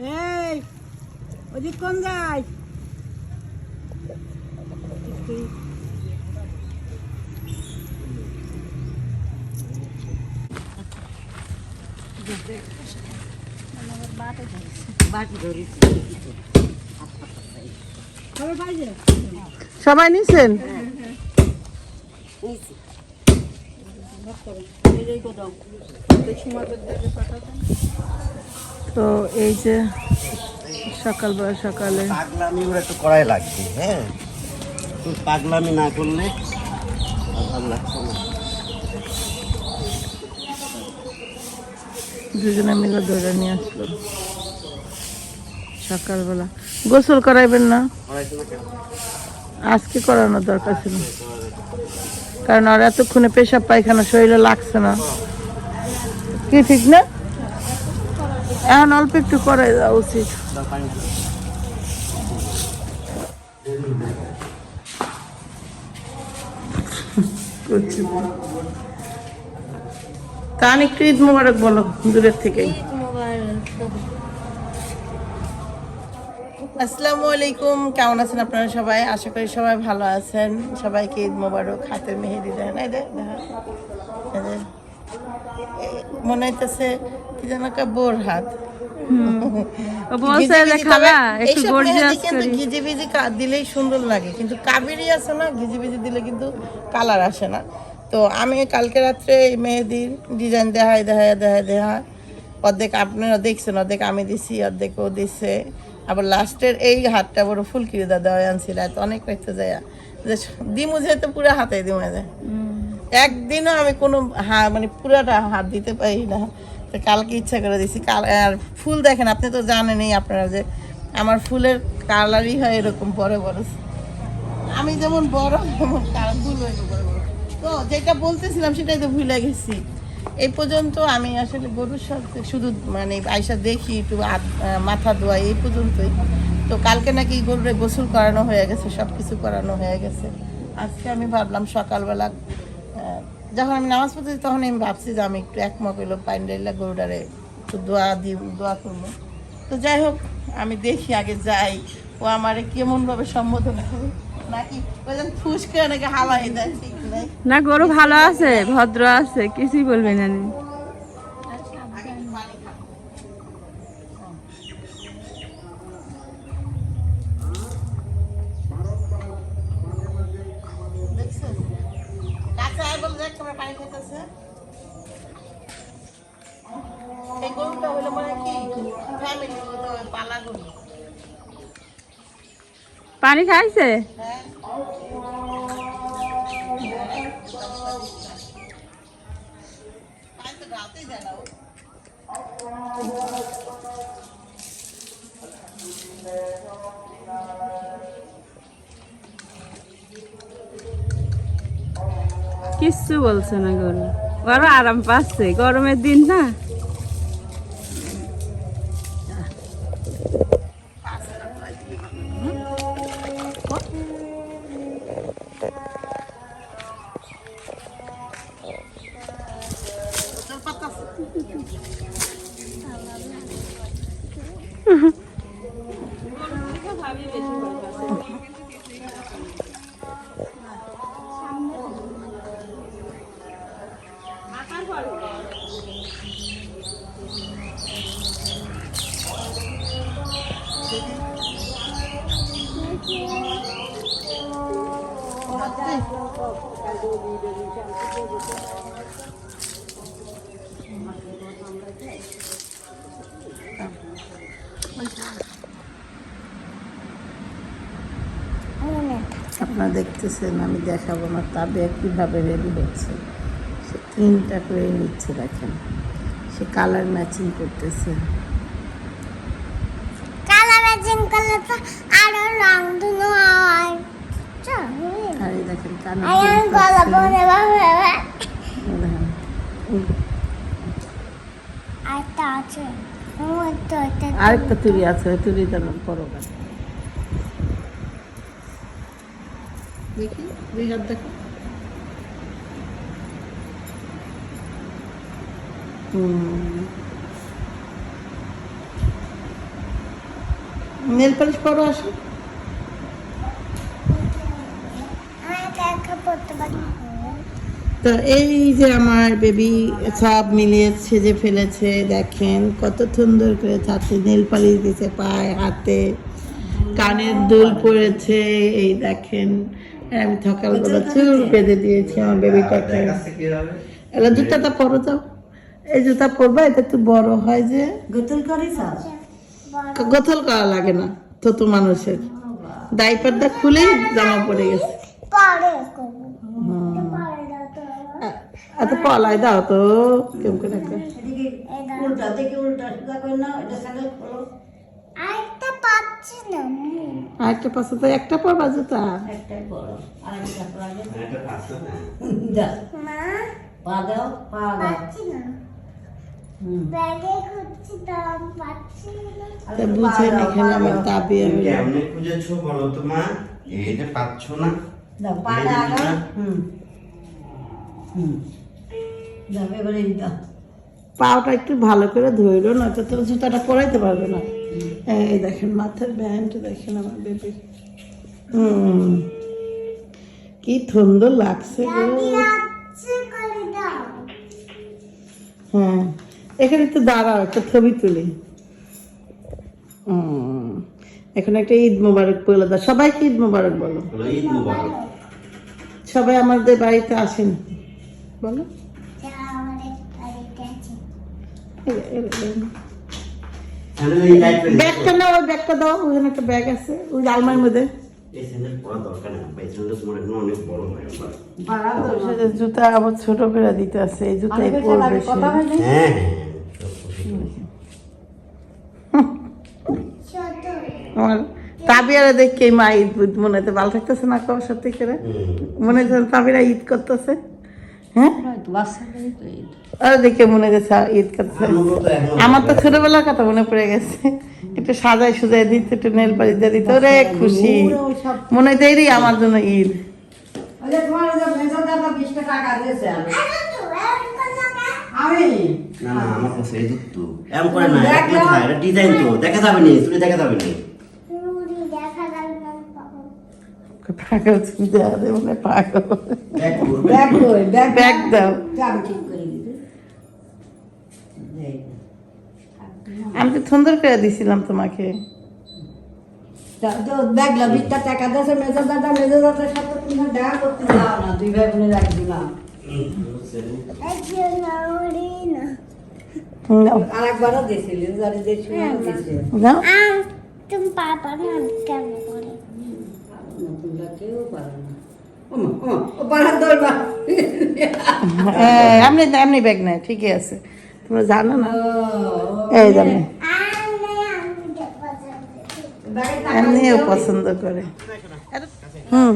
এই ওদিক কোন যায় সবাই নিছেন? তো এই যে সকালবেলা সকালে পাগলামি ওরা একটু করাই লাগবে হ্যাঁ? পাগলামি না করলে ভালো লাগছে না। দুজনে মিলে ধরে নিয়ে আসলো। সকালবেলা। গোসল করাইবেন না? আজকে করানোর দরকার ছিল। কারণ আর এতক্ষণে পেশাব পায়খানা শরীরে লাগছে না। কি ঠিক না? এখন অল্প একটু করাই দেওয়া উচিত। তান একটু ঈদ মুবারক বলো, দূরের থেকেই আসসালামু আলাইকুম, কেমন আছেন আপনারা সবাই? আশা করি সবাই ভালো আছেন। সবাইকে ঈদ মোবারক, হাতের মেহেদি দেন এই দেখা। মনে হইতেছে কি যেন বোর হাত। ও বলছে যে খালা একটু গর্জিয়াস কিন্তু করি। গিজি বিজি কা- দিলেই সুন্দর লাগে কিন্তু কাবেরি আছে না গিজি দিলে কিন্তু কালার আসে না। তো আমি কালকে রাত্রে এই মেহেদির ডিজাইন দেখায় দেখায় দেখায় দেখায়। অর্ধেক আপনারা দেখছেন অর্ধেক আমি দিছি অর্ধেক ও দিছে। আবার লাস্টের এই হাতটা বড় ফুলকিরি দাদা আনছিল অনেক রাখতে যায়। যে দিমু যেহেতু পুরো হাতে দিমু যায় একদিনও আমি কোনো হা মানে পুরাটা হাত দিতে পারি না। তো কালকে ইচ্ছা করে দিছি কাল, আর ফুল দেখেন, আপনি তো জানেনই আপনারা যে আমার ফুলের কালারই হয় এরকম বড় বড়। আমি যেমন বড়, তেমন ফুল হয় তো যেটা বলতেছিলাম, সেটাই তো ভুলে গেছি। এই পর্যন্ত আমি আসলে গরুর সাথে শুধু মানে আয়সা দেখি, একটু মাথা ধোয়া, এই পর্যন্তই। তো কালকে নাকি গরুর গোসল করানো হয়ে গেছে সব কিছু করানো হয়ে গেছে। আজকে আমি ভাবলাম সকালবেলা যখন আমি নামাজ পড়তেছি তখন আমি ভাবছি যে আমি একটু এক এলো পাইন্ডাইলা গরুটারে একটু দোয়া দি দোয়া করব। তো যাই হোক, আমি দেখি আগে যাই। ও আমার কেমনভাবে সম্বোধন করে না, গরু ভালো আছে, ভদ্র আছে, কিছুই বলবে না নি। দেখছেন কাছে আয় বলে দেখ তোমরা পানি খেতেছে এই গরুটা হলো মানে কি? ফ্যামিলি পালা গরু। পানি খাইছে? হ্যাঁ পানি তো গাতেই যায় না ও। কিচ্ছু বলছে না গরু। গরু আরাম পাচ্ছে। গরমের দিন না? আপনারা দেখতেছেন আমি দেখাবো না তবে কীভাবে রেডি হচ্ছে। সে তিনটা করে নিচ্ছে দেখেন। সে কালার ম্যাচিং করতেছে। কালার ম্যাচিং করলে তো আরও রং ধুনো হয়। আর এই দেখেন কানে গলা বনে ভাবে দেখেন আরেকটা আছে ওই তো এটা আরেকটা তুলি আছে ওই তুলিটা পরো দেখি দুই হাত দেখো। হুম। নেল পালিশ পরো আসো। আমি একা একা পড়তে পারি তো এই যে আমার বেবি সব মিলিয়ে সেজে ফেলেছে দেখেন কত সুন্দর করে ছাত্রী নীল পালিশ দিয়েছে পায়ে হাতে কানের দুল পড়েছে এই দেখেন। আমি সকালবেলা চুল বেঁধে দিয়েছি আমার বেবিটাকে এলা জুতাটা পরো তো এই জুতা পরবা এটা একটু বড় হয় যে। গোতল করিস গোথল করা লাগে না তত মানুষের। ডাইপারটা খুলেই জামা পড়ে গেছে পরে করব পরে দাও তো এত পলাই দাও তো কেমন করে একটা। উল্টা সুদা করে না এটা সাইকেল খোলো। আরেকটা পাচ্ছি না একটা তো। জুতা একটা না। মা? পা দাও পা দাও পাচ্ছি না। হুম। ব্যাগে খুঁজছি দাম পাচ্ছি না। তা বুঝেন এখানে আমার দাবি আমি। কেমনে খুঁজেছো বলো তো মা? এটা পাচ্ছ না। দাও পা দাও হুম। হুম। দাও এবারে দাও। পাওটা একটু ভালো করে ধরো না তো তো জুতাটা পরাইতে পারবে না। এই দেখেন মাথার ব্যান্ড দেখেন আমার বেবি। হুম। কি সুন্দর লাগছে গো। হ্যাঁ এখানে একটু দাঁড়াও একটা ছবি তুলি। হুম এখানে একটা ঈদ মোবারক বলে দাও। সবাইকে ঈদ মোবারক বলো বলো। ঈদ মুবারক। সবাই আমাদের বাড়িতে আসেন। বলো। ব্যাগটা না ওই ব্যাগটা দাও ওখানে একটা ব্যাগ আছে ওই আলমারির মধ্যে। হয়ে জুতা আবার ছোট করে দিতে আছে এই জুতাই পরবে সে। কথা হয়নি? হ্যাঁ হ্যাঁ আমার তাবিয়ারে দেখে মা ঈদ মনে হতে ভালো থাকতেছে না কবে সত্যি করে। মনে হচ্ছে তাবিরা ঈদ করতেছে। হ্যাঁ? আর দেখে মনে ঈদ এখন আমার তো ছোটবেলার কথা মনে পড়ে গেছে। একটু সাজাই সুজাই দিত একটু নেল পালিশ দিয়ে দিত। রে খুশি। মনে হচ্ছে এরই আমার জন্য ঈদ। না না আমার কাছে এই দুধ তো। এমন করে না দেখা যাবে না দেখা যাবে না রুড়ি দেখা যাবে না পাবো পাগল তুমি দেওয়া দেবো না পাগল। ব্যাগ দাও। আমি তো সুন্দর করে দিছিলাম তোমাকে। দেখলা বিশটা টাকা দিয়েছে মেজো দাদা মেজো দাদার সাথে তুমি দেখা করতে যাও না দুই ভাই বোনের একদিলাম একজন রুড়ি না। নাও। আর একবারও দিয়েছিলি যারে যে সময় দিয়েছে। নাও। আম তুমি পাপা না কেমন করে? নতুনরা পারে না। এমনি এমনি ব্যাগ নেই ঠিকই আছে। তোমরা জানো না? এই জানো। না এমনিও পছন্দ করে। হুম।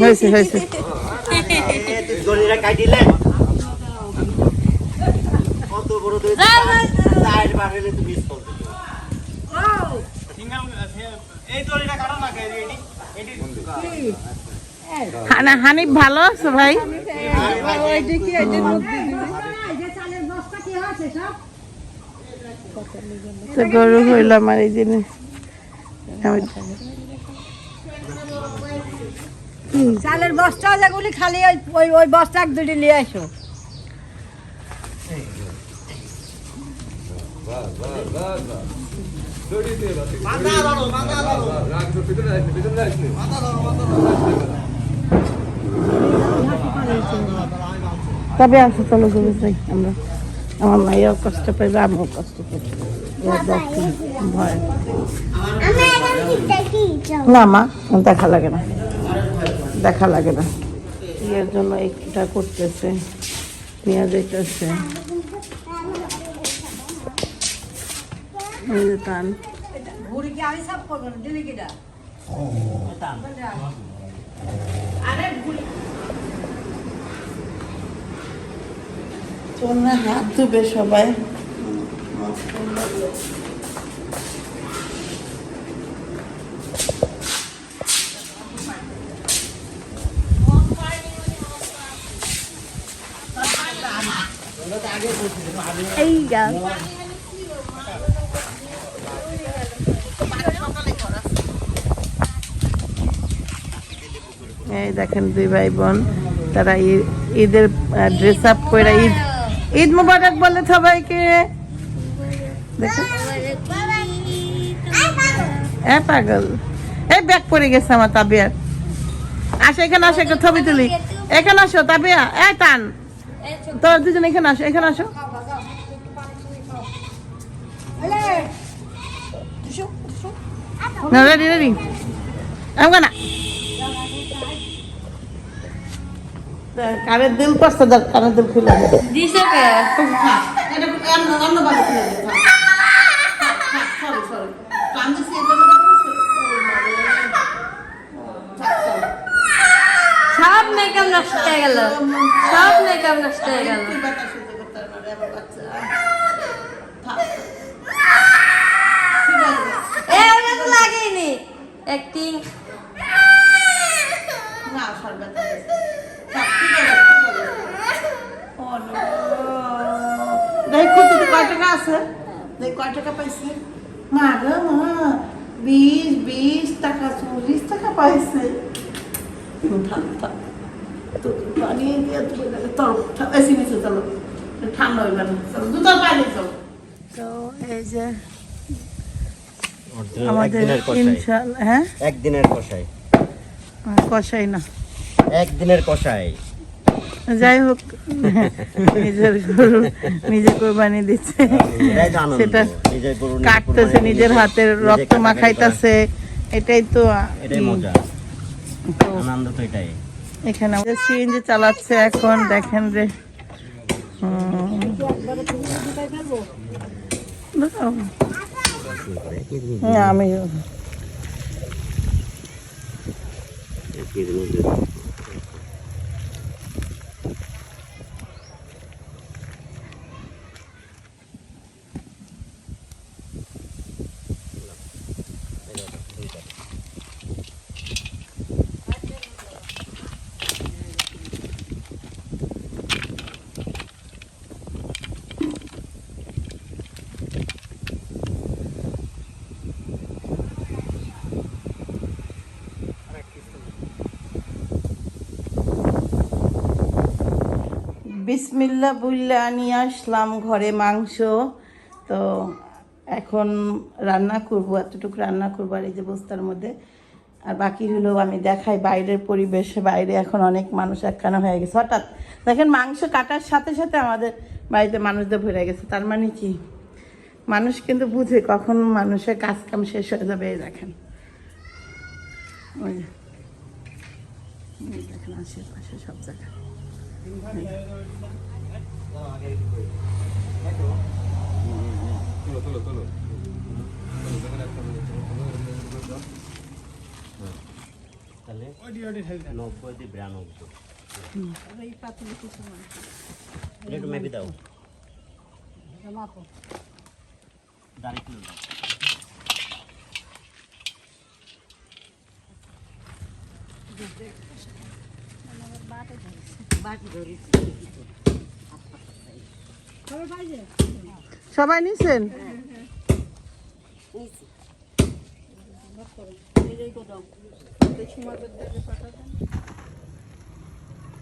হয়েছে হয়েছে। গলিরা কাটিলে কত বড় দুই চার বার হলে তুমি স্কুল হানা হানিফ ভালো আছো ভাই? গরু হইলাম আর এই জিনিস চালের বস্তা যেগুলি খালি, ওই ওই ওই বস্তা এক দুটি নিয়ে আসো তবে আসো চলো ঘুরে যাই আমরা। আমার মাইয়াও কষ্ট পাইবে আমিও কষ্ট পাইবে। এবার ভয়। চল না মা দেখা লাগে না। দেখা লাগে না। এর জন্য একটা করতেছে পেঁয়াজ যাইতেছে এই যে টান ঘুরি কি আমি সব করব না দিলি কিটা তোমরা হাত ধুবে সবাই। এই গা এই দেখেন দুই ভাই বোন, তারা ঈদের ড্রেস আপ করে ঈদ ঈদ মুবারক বলে সবাইকে। এ পাগল। এই ব্যাগ পরে গেছে আমার তাবিয়ার আসো, এখানে আসো, একটা ছবি তুলি। এখানে আসো, তাবিয়া। এ, টান। তোর দুজন এখানে আসো এখানে আসো। না রেডি রেডি আমি না কানের দিল কষ্ট দেখ কানের দিল খুলে দে দিছে কে এটা অন্য খুলে সরি সরি। থাক, চল। সব মেকআপ নষ্ট হয়ে গেল সব মেকআপ নষ্ট হয়ে গেল বাচ্চা। থাক। ঠিক আছে। এ ওটা তো লাগেনি অ্যাক্টিং না, সর ব্যথা হয়েছে। থাক, ঠিক আছে, ঠিক আছে। ও no. দেখ কয় টাকা আছে? দেখ কয় টাকা পাইছে? মা গো মা বিশ বিশ টাকা চল্লিশ টাকা পাইছে। থাক তো পানি দিয়ে তুমি চলো এসি নিচে চলো। ঠান্ডা হইবে না। চলো দুটো পানি চলো তো এই যে আমাদের হ্যাঁ? একদিনের কষাই। কষাই না। একদিনের কষাই। যাই হোক নিজের গরু নিজে কোরবানি দিচ্ছে। সেটা কাটতেছে নিজের হাতের রক্ত মাখাইতেছে। এটাই তো আনন্দ এটাই। এখানে সিএনজি চালাচ্ছে এখন দেখেন রে হুম। งามไม่เยอะ বিসমিল্লা বুল্লা নিয়ে আসলাম ঘরে মাংস। তো এখন রান্না করব, এতটুকু রান্না করব আর এই যে বস্তার মধ্যে। আর বাকি হলো আমি দেখাই বাইরের পরিবেশে, বাইরে এখন অনেক মানুষ একখানা হয়ে গেছে। হঠাৎ দেখেন মাংস কাটার সাথে সাথে আমাদের বাড়িতে মানুষদের ভরে গেছে। তার মানে কি? মানুষ কিন্তু বুঝে কখন মানুষের কাজ কাম শেষ হয়ে যাবে, এই দেখেন। ওই দেখেন আশেপাশে সব জায়গায়। নব্বই দিয়ে বিরানব্বই একটু মেপে দাও দাঁড়িয়ে কিলো দাও সবাই নিছেন?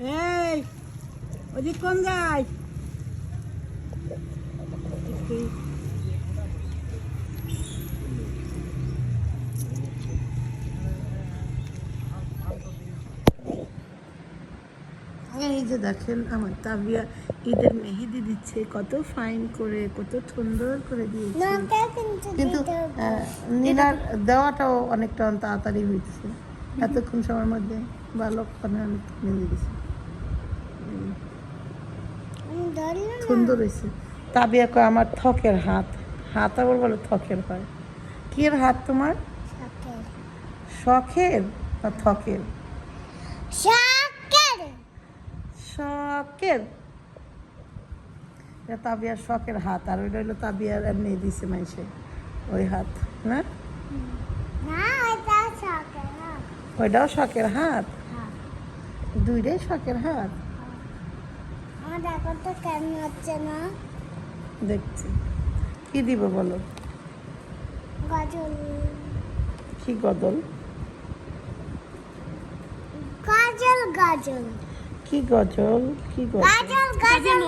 এই ওদিক কোন যায় এই যে দেখেন আমার তাবিয়া ঈদের মেহেদি দিচ্ছে কত ফাইন করে কত সুন্দর করে দিয়েছে। কিন্তু নীলার দেওয়াটাও অনেকটা তাড়াতাড়ি হয়েছে। এতক্ষণ সময়ের মধ্যে বালকক্ষণে অনেক নিয়ে গেছে আমি ধরলাম না। সুন্দর হয়েছে। তাবিয়া কয় আমার থকের হাত। হাত আবার বলে থকের হয়। কি এর হাত তোমার? শখের। না থকের। শখের? এটা তাবিয়ার শখের হাত আর ওইটা হইল তাবিয়ার এমনি দিছে মাইসে ওই হাত না? না, ওইটা হ্যাঁ। ওইটাও শখের হাত? হ্যাঁ। দুইটাই শখের হাত? না? দেখছি। কি দিব বলো? কি গদল গাজল গাজল। কি গজল? কি গজল? গজল গাজল